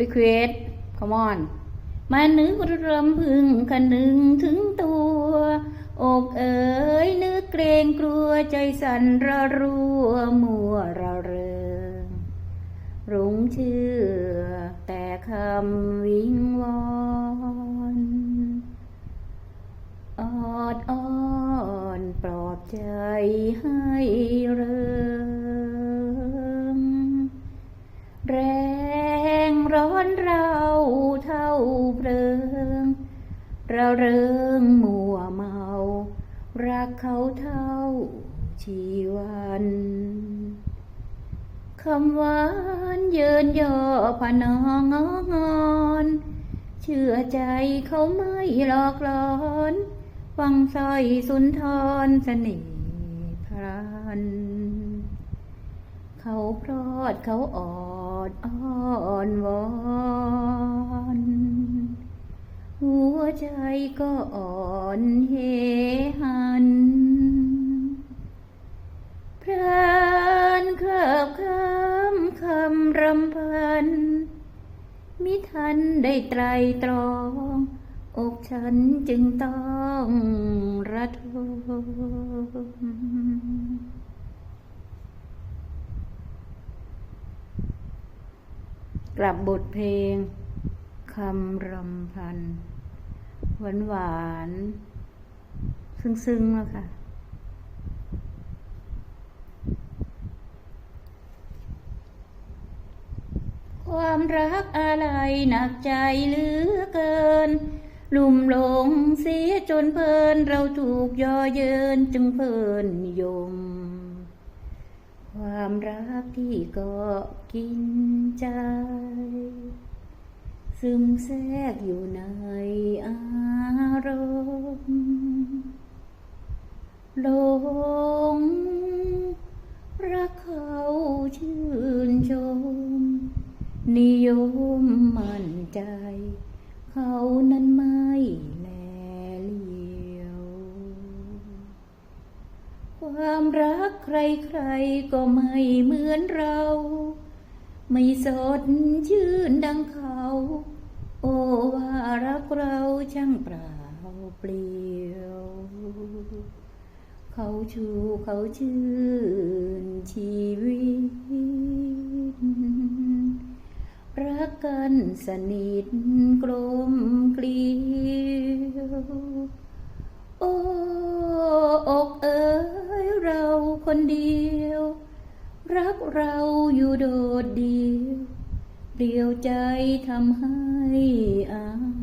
request come on มานึกรำพึงคันหนึ่งถึงตัว อกเอ๋ยนึกเกรงกลัวใจสั่นระรัวมัวระเริงรุ้งเชื่อแต่คำวิงวอนออดอ้อนปลอบใจให้เริง เพลิงราเริงมัวเมา รักเขาเท่าชีวันคำหวานเยินย่อพนองงอนเชื่อใจเขาไม่หลอกหลอนฟังสร้อยสุนทรเสน่ห์พรันเขาพรอดเขาออดอ้อนวอน ใจก็อ่อนเฮหัน พรานเคิบคำคำรำพัน มิทันได้ไตรตรอง อกฉันจึงต้องระทมกลับบทเพลงคำรำพัน หวานหวานๆซึ้งๆแล้วค่ะ ความรักอะไรหนักใจเหลือเกิน ลุ่มหลงเสียจนเพลินเราถูกย่อเยินจึงเพลินยม ความรักที่ก็กินใจ ซึมแทรกอยู่ในอารมณ์หลงรักเขาชื่นชม นิยมมั่นใจ เขานั้นไม่แลเหลียว ความรักใครๆก็ไม่เหมือนเรา ไม่สดชื่นดังเขา โอวารักเราช่างเปล่าเปลี่ยว เขาชูเขาชื่นชีวิต รักกันสนิทกลมเกลียวโอ้อกเอ๋ยเราคนเดียว รักเราอยู่โดดเดียว เดียวใจทำให้อา